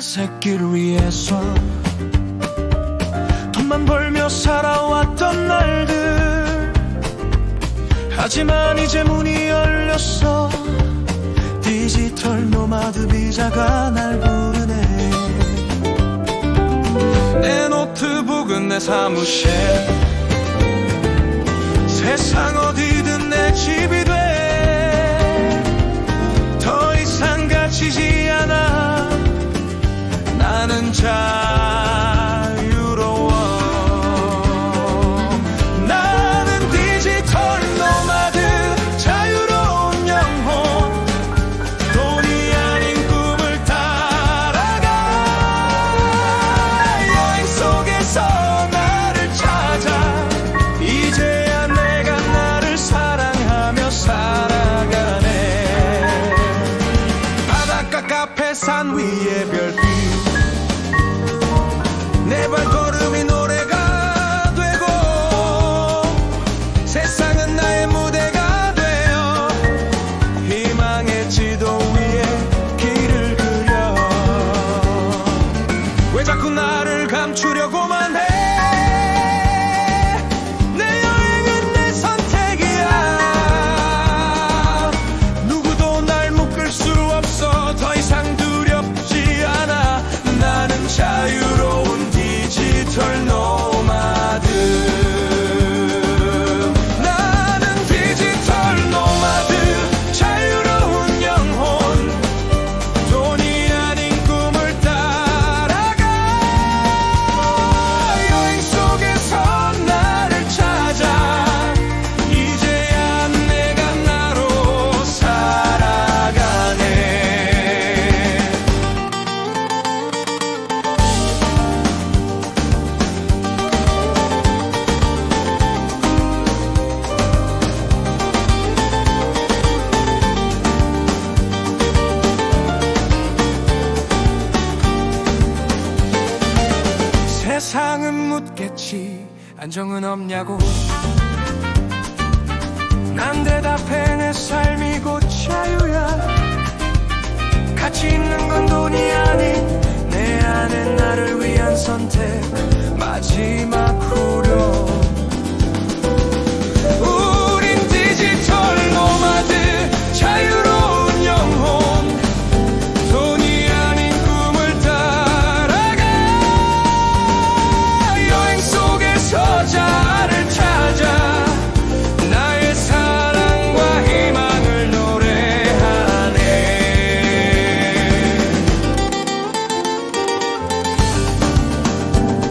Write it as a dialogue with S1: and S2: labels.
S1: 새끼를 위해서 돈만 벌며 살아왔던 날들. 하지만 이제 문이 열렸어. 디지털 노마드 비자가 날 부르네. 내 노트북은 내 사무실 카페 산 위의 별빛. 내 발걸음이 노래가 되고 세상은 나의 무대가 되어 희망의 지도 위에 길을 그려. 왜 자꾸 나를 감추려고만 해 세상은 묻겠지. 안정은 없냐고. 난 대답해 내 삶이 곧 자유야. 가치 있는 건 돈이 아닌 내 안에 나를 위한 선택